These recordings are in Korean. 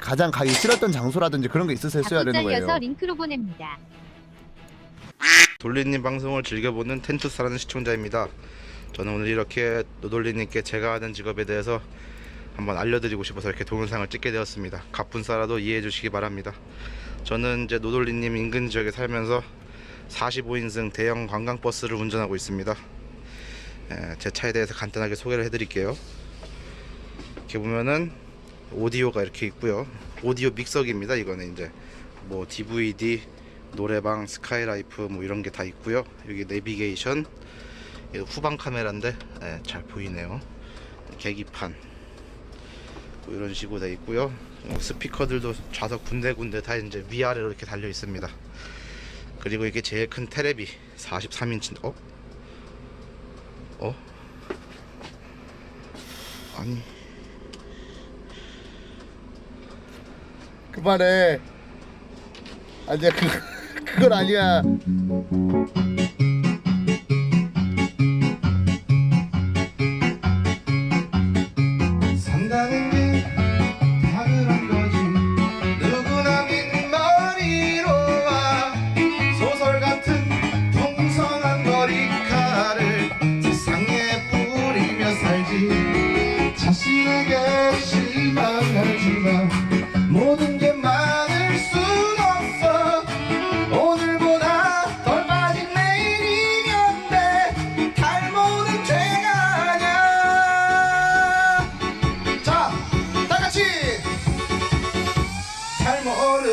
가장 가기 싫었던 장소라든지 그런 게 있으세요? 써야 자꾸 되는 잘려서 거예요. 링크로 보냅니다. 돌리님 방송을 즐겨보는 텐투스라는 시청자입니다. 저는 오늘 이렇게 노돌리님께 제가 하는 직업에 대해서 한번 알려드리고 싶어서 이렇게 동영상을 찍게 되었습니다. 가뿐싸라도 이해해 주시기 바랍니다. 저는 이제 노돌리님 인근 지역에 살면서 45인승 대형 관광버스를 운전하고 있습니다. 에, 제 차에 대해서 간단하게 소개를 해드릴게요. 이렇게 보면은 오디오가 이렇게 있고요. 오디오 믹서기입니다. 이거는 이제 뭐 DVD, 노래방, 스카이라이프 뭐 이런 게 다 있고요. 여기 내비게이션, 후방 카메라인데 예, 잘 보이네요. 계기판 뭐 이런 식으로 돼 있고요. 어, 스피커들도 좌석 군데군데 다 이제 위아래로 이렇게 달려 있습니다. 그리고 이게 제일 큰 테레비 43인치 어? 어? 아니 그만해. 아니야 그 그건 아니야. 자신에게 실망하지만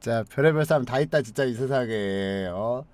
진짜 별의별 사람 다 있다 진짜 이 세상에. 어?